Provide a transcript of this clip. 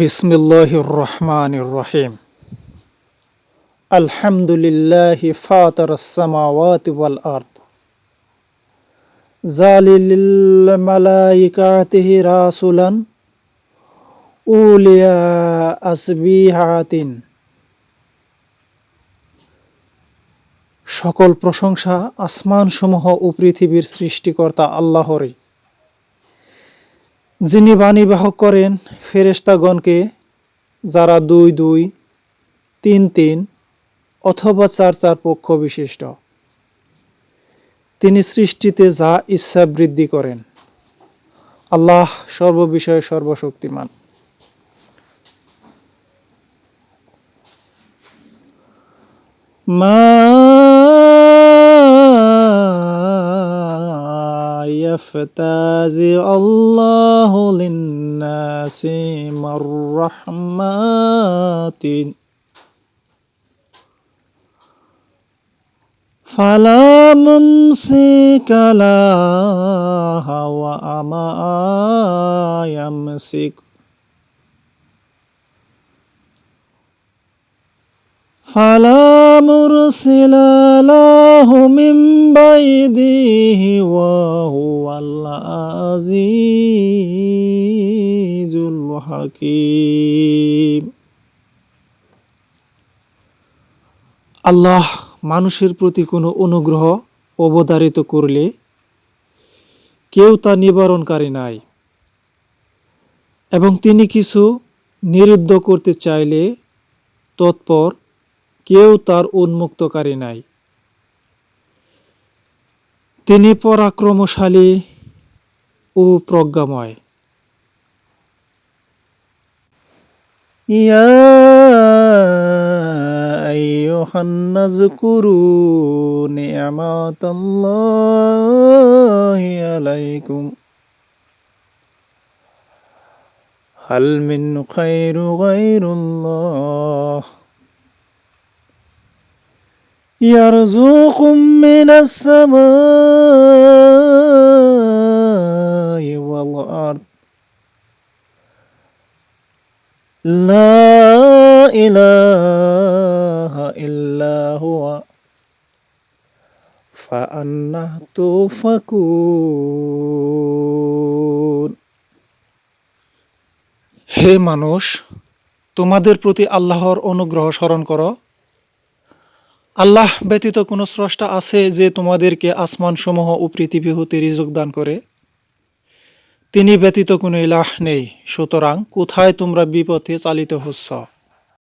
বিসমিল্লাহির রহমানির রহিম। আলহামদুলিল্লাহি ফাতারাস সামাওয়াতি ওয়াল আরদ। জালিলিল মালাইকাতিহি রাসুলান উলিয়া আসবিহাতিন। সকল প্রশংসা আসমানসমূহ ও পৃথিবীর সৃষ্টিকর্তা আল্লাহরই। যিনি বাণীবাহক করেন, ফেরেশতাগণকে যারা দুই দুই, তিন তিন অথবা চার চার পক্ষ বিশিষ্ট। তিনি সৃষ্টিতে যা ইচ্ছা বৃদ্ধি করেন। আল্লাহ সর্ববিষয়ে সর্বশক্তিমান। ما يفتازع الله للناس من رحمات. فلا ممسك لها وما يمسك. فلا مرسل له من بعده وهو العزيز الحكيم আল্লাহ মানুষের প্রতি কোনো অনুগ্রহ অবধারিত করলে কেউ তা নিবারণকারী নাই এবং তিনি কিছু নিরুদ্ধ করতে চাইলে তৎপর কেউ তার উন্মুক্তকারী নাই তিনি পরাক্রমশালী ও প্রজ্ঞাময় يا أيها الناس اذكروا نعمة الله عليكم هل من خير غير الله يرزقكم من السماء والأرض لا إله إلا هو فأنا تؤفكون হে মানুষ তোমাদের প্রতি আল্লাহর অনুগ্রহ স্মরণ করো আল্লাহ ব্যতীত কোনো স্রষ্টা আছে যে তোমাদেরকে আসমানসমূহ ও পৃথিবী হতে রিজক দান করে? তিনি ব্যতীত কোনো ইলাহ নেই, সুতরাং কোথায় তোমরা বিপথে চালিত হচ্ছ?